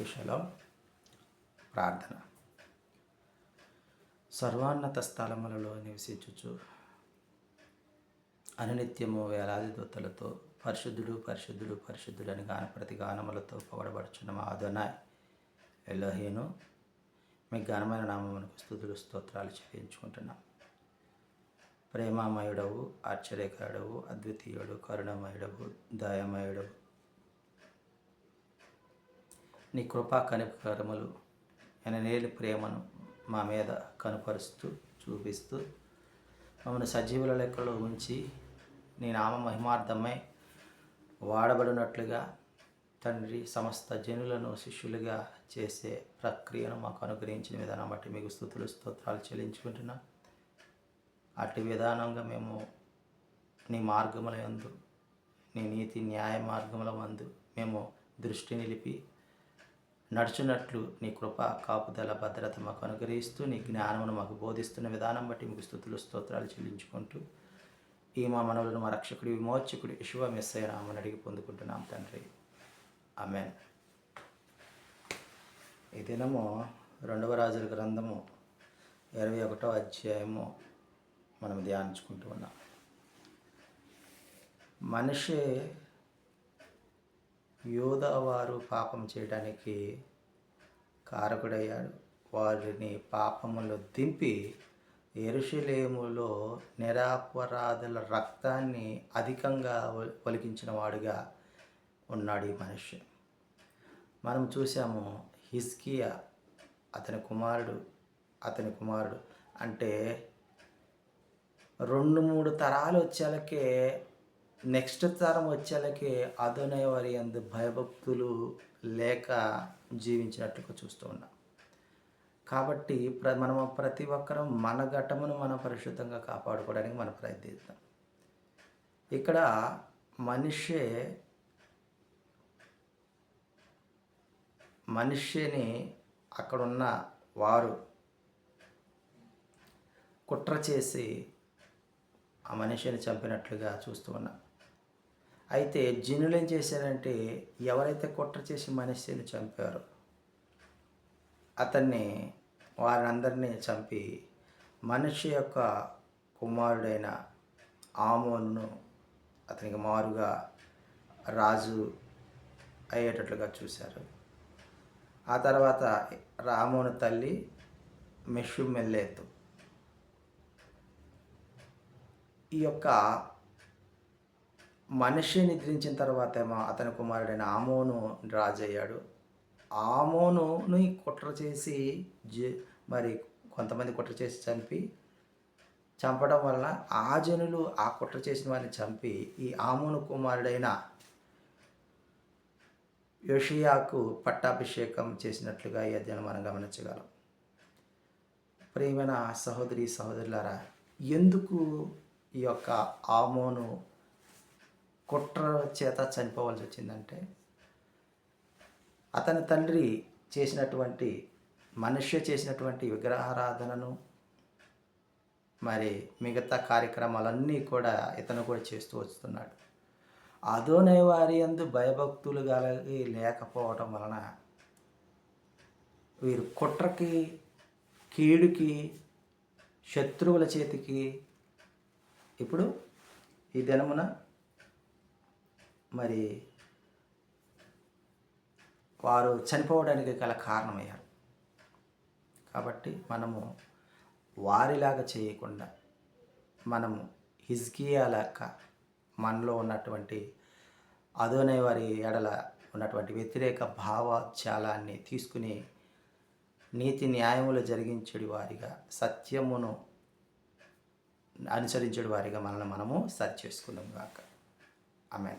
అందరికీ ప్రార్థన. సర్వాన్నత స్థలములలో నివసించుచు అనునిత్యము వేలాది దూతలతో పరిశుద్ధుడు పరిశుద్ధుడు పరిశుద్ధుడు గాన ప్రతి గానములతో పొగడబడుచున్న మా అదనాయ్ ఎల్లోహీను మీ ఘనమైన నామమునకు స్థుతులు స్తోత్రాలు చెల్లించుకుంటున్నాం. ప్రేమామయుడవు ఆశ్చర్యకరుడవు అద్వితీయుడు కరుణమయుడవు దయమయుడవు నీ కృపా కనికరములు ఎననేలి ప్రేమను మా మీద కనుపరుస్తూ చూపిస్తూ మమ్మల్ని సజీవుల లెక్కలో ఉంచి నీ నామ మహిమార్థమై వాడబడినట్లుగా తండ్రి సమస్త జనులను శిష్యులుగా చేసే ప్రక్రియను మాకు అనుగ్రహించిన విధానం బట్టి మీకు స్థుతులు స్తోత్రాలు చెల్లించుకుంటున్నాం. అటు విధానంగా మేము నీ మార్గముల యందు నీ నీతి న్యాయ మార్గముల మందు మేము దృష్టి నిలిపి నడుచున్నట్లు నీ కృప కాపుదల భద్రత మాకు అనుగ్రహిస్తూ నీ జ్ఞానమును మాకు బోధిస్తున్న విధానం బట్టి మీకు స్థుతులు స్తోత్రాలు చెల్లించుకుంటూ ఈ మా మనవులను మా రక్షకుడి విమోచకుడు యశువ మెస్సయ్య నామని అడిగి పొందుకుంటున్నాం తండ్రి. అమెన్ ఈ దినము రెండవ రాజుల గ్రంథము ఇరవై ఒకటో అధ్యాయము మనం ధ్యానించుకుంటూ ఉన్నాం. మనిషి యోధవారు పాపం చేయడానికి కారకుడయ్యాడు. వారిని పాపములో దింపి ఎరుషులేములో నిరాపరాధుల రక్తాన్ని అధికంగా ఒ- ఒలికించిన వాడుగా ఉన్నాడు ఈ మనిషి. మనం చూసాము హిస్కియా అతని కుమారుడు అతని కుమారుడు అంటే రెండు మూడు తరాలు వచ్చేలకే నెక్స్ట్ తరం వచ్చేలకి అదోనే వారి అందు భయభక్తులు లేక జీవించినట్లుగా చూస్తూ ఉన్నాం. కాబట్టి ప్ర మనం ప్రతి ఒక్కరం మన ఘటమును మనం పరిశుద్ధంగా కాపాడుకోవడానికి మనం ప్రయత్నిస్తాం ఇక్కడ మనిషే మనిషిని అక్కడున్న వారు కుట్ర చేసి ఆ మనిషిని చంపినట్లుగా చూస్తూ ఉన్నాం. అయితే జనులు ఏం చేశారంటే ఎవరైతే కుట్ర చేసి మనిషిని చంపారో అతన్ని వారందరినీ చంపి మనిషి యొక్క కుమారుడైన ఆమోన్ను అతనికి మారుగా రాజు అయ్యేటట్లుగా చూశారు. ఆ తర్వాత రామోను తల్లి మెషుమెల్లేతు. ఈ యొక్క మనిషి నిద్రించిన తర్వాత ఏమో అతని కుమారుడైన ఆమోను రాజయ్యాడు. ఆమోనుని కుట్ర చేసి మరి కొంతమంది కుట్ర చేసి చంపి చంపడం వలన ఆ జనులు ఆ కుట్ర చేసిన వారిని చంపి ఈ ఆమోను కుమారుడైన యోషియాకు పట్టాభిషేకం చేసినట్లుగా ఈ అధ్యయనం మనం గమనించగలం. ప్రేమైన సహోదరి సహోదరులారా ఎందుకు ఈ యొక్క ఆమోను కుట్ర చేత చనిపోవాల్సి వచ్చిందంటే అతని తండ్రి చేసినటువంటి మనుష్య చేసినటువంటి విగ్రహారాధనను మరి మిగతా కార్యక్రమాలన్నీ కూడా ఇతను కూడా చేస్తూ వస్తున్నాడు. అదోనే వారి అందు భయభక్తులు కలిగి లేకపోవటం వలన వీరు కుట్రకి కీడుకి శత్రువుల చేతికి ఇప్పుడు ఈ దినమున మరి వారు చనిపోవడానికి గల కారణమయ్యారు. కాబట్టి మనము వారిలాగా చేయకుండా మనము హిజ్కియా మనలో ఉన్నటువంటి అదోనే వారి ఎడల ఉన్నటువంటి వ్యతిరేక భావజాలాన్ని తీసుకుని నీతి న్యాయములు జరిగించడి వారిగా సత్యమును అనుసరించడి వారిగా మనల్ని మనము సరి చేసుకుందాం కాక ఆమె